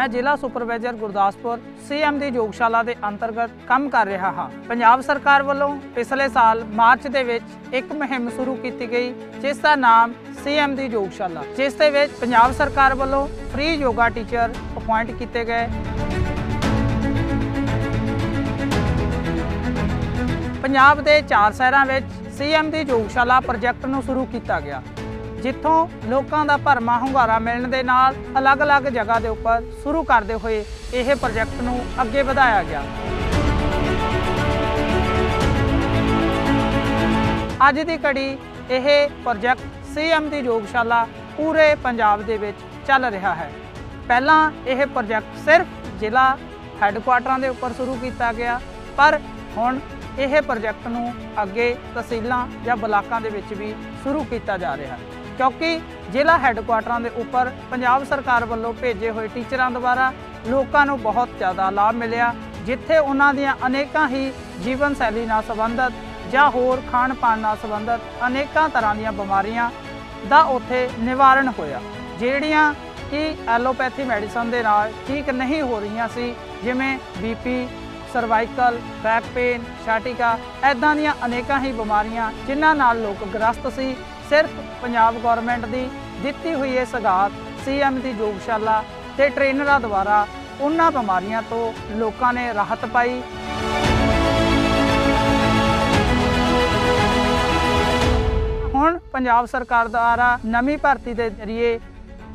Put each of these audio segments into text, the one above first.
ਮੈਂ ਜ਼ਿਲ੍ਹਾ supervisor Gurdaspur CM ਦੀ ਯੋਗਸ਼ਾਲਾ ਦੇ ਅੰਤਰਗਤ ਕੰਮ ਕਰ ਰਿਹਾ ਹਾਂ। ਪੰਜਾਬ ਸਰਕਾਰ ਵੱਲੋਂ ਪਿਛਲੇ ਸਾਲ ਮਾਰਚ ਦੇ ਵਿੱਚ ਇੱਕ ਮੁਹਿੰਮ ਸ਼ੁਰੂ ਕੀਤੀ ਗਈ, ਜਿਸ ਦਾ ਨਾਮ ਸੀਐਮ ਦੀ ਯੋਗਸ਼ਾਲਾ, ਜਿਸ ਦੇ ਵਿੱਚ ਪੰਜਾਬ ਸਰਕਾਰ ਵੱਲੋਂ ਫ੍ਰੀ ਯੋਗਾ ਟੀਚਰ ਅਪਾਇੰਟ ਕੀਤੇ ਗਏ। ਪੰਜਾਬ ਦੇ ਚਾਰ ਸ਼ਹਿਰਾਂ ਵਿੱਚ ਸੀਐਮ ਦੀ ਯੋਗਸ਼ਾਲਾ ਪ੍ਰੋਜੈਕਟ ਨੂੰ ਸ਼ੁਰੂ ਕੀਤਾ ਗਿਆ। ਜਿੱਥੋਂ ਲੋਕਾਂ ਦਾ ਭਰਮਾ ਹੁੰਗਾਰਾ ਮਿਲਣ ਦੇ ਨਾਲ ਅਲੱਗ-ਅਲੱਗ ਜਗ੍ਹਾ ਦੇ ਉੱਪਰ ਸ਼ੁਰੂ ਕਰਦੇ ਹੋਏ ਇਹ ਪ੍ਰੋਜੈਕਟ ਨੂੰ ਅੱਗੇ ਵਧਾਇਆ ਗਿਆ। ਅੱਜ ਦੀ ਘੜੀ ਇਹ ਪ੍ਰੋਜੈਕਟ ਸੀਐਮ ਦੀ ਯੋਗਸ਼ਾਲਾ ਪੂਰੇ ਪੰਜਾਬ ਦੇ ਵਿੱਚ ਚੱਲ ਰਿਹਾ ਹੈ। ਪਹਿਲਾਂ ਇਹ ਪ੍ਰੋਜੈਕਟ ਸਿਰਫ ਜ਼ਿਲ੍ਹਾ ਹੈੱਡਕੁਆਟਰਾਂ ਦੇ ਉੱਪਰ ਸ਼ੁਰੂ ਕੀਤਾ ਗਿਆ, ਪਰ ਹੁਣ ਇਹ ਪ੍ਰੋਜੈਕਟ ਨੂੰ ਅੱਗੇ ਤਹਿਸੀਲਾਂ ਜਾਂ ਬਲਾਕਾਂ ਦੇ ਵਿੱਚ ਵੀ ਸ਼ੁਰੂ ਕੀਤਾ ਜਾ ਰਿਹਾ ਹੈ। ਕਿਉਂਕਿ ਜ਼ਿਲ੍ਹਾ ਹੈੱਡਕੁਆਟਰਾਂ ਦੇ ਉੱਪਰ ਪੰਜਾਬ ਸਰਕਾਰ ਵੱਲੋਂ ਭੇਜੇ ਹੋਏ ਟੀਚਰਾਂ ਦੁਆਰਾ ਲੋਕਾਂ ਨੂੰ ਬਹੁਤ ਜ਼ਿਆਦਾ ਲਾਭ ਮਿਲਿਆ, ਜਿੱਥੇ ਉਹਨਾਂ ਦੀਆਂ ਅਨੇਕਾਂ ਹੀ ਜੀਵਨ ਸ਼ੈਲੀ ਨਾਲ ਸੰਬੰਧਿਤ ਜਾਂ ਹੋਰ ਖਾਣ ਪਾਣ ਨਾਲ ਸੰਬੰਧਿਤ ਅਨੇਕਾਂ ਤਰ੍ਹਾਂ ਦੀਆਂ ਬਿਮਾਰੀਆਂ ਦਾ ਉੱਥੇ ਨਿਵਾਰਣ ਹੋਇਆ, ਜਿਹੜੀਆਂ ਕਿ ਐਲੋਪੈਥੀ ਮੈਡੀਸਨ ਦੇ ਨਾਲ ਠੀਕ ਨਹੀਂ ਹੋ ਰਹੀਆਂ ਸੀ, ਜਿਵੇਂ ਬੀਪੀ ਸਰਵਾਈਕਲ ਬੈਕ ਪੇਨ ਛਾਟਿਕਾ ਐਦਾਂ ਦੀਆਂ ਅਨੇਕਾਂ ਹੀ ਬਿਮਾਰੀਆਂ ਜਿਨ੍ਹਾਂ ਨਾਲ ਲੋਕ ਗ੍ਰਸਤ ਸੀ ਸਿਰਫ ਪੰਜਾਬ ਗਵਰਨਮੈਂਟ ਦੀ ਦਿੱਤੀ ਹੋਈ ਇਹ ਸਗਾਤ ਸੀਐਮ ਦੀ ਯੋਗਸ਼ਾਲਾ ਤੇ ਟ੍ਰੇਨਰਾਂ ਦੁਆਰਾ ਉਹਨਾਂ ਬਿਮਾਰੀਆਂ ਤੋਂ ਲੋਕਾਂ ਨੇ ਰਾਹਤ ਪਾਈ। ਹੁਣ ਪੰਜਾਬ ਸਰਕਾਰ ਦੁਆਰਾ ਨਵੀਂ ਭਰਤੀ ਦੇ ਜ਼ਰੀਏ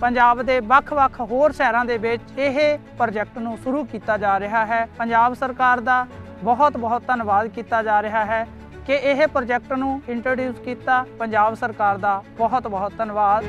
ਪੰਜਾਬ ਦੇ ਵੱਖ-ਵੱਖ ਹੋਰ ਸ਼ਹਿਰਾਂ ਦੇ ਵਿੱਚ ਇਹ ਪ੍ਰੋਜੈਕਟ ਨੂੰ ਸ਼ੁਰੂ ਕੀਤਾ ਜਾ ਰਿਹਾ ਹੈ। ਪੰਜਾਬ ਸਰਕਾਰ ਦਾ ਬਹੁਤ-ਬਹੁਤ ਧੰਨਵਾਦ ਕੀਤਾ ਜਾ ਰਿਹਾ ਹੈ। ਕਿ ਇਹ ਪ੍ਰੋਜੈਕਟ ਨੂੰ ਇੰਟਰੋਡਿਊਸ ਕੀਤਾ। ਪੰਜਾਬ ਸਰਕਾਰ ਦਾ ਬਹੁਤ ਬਹੁਤ ਧੰਨਵਾਦ।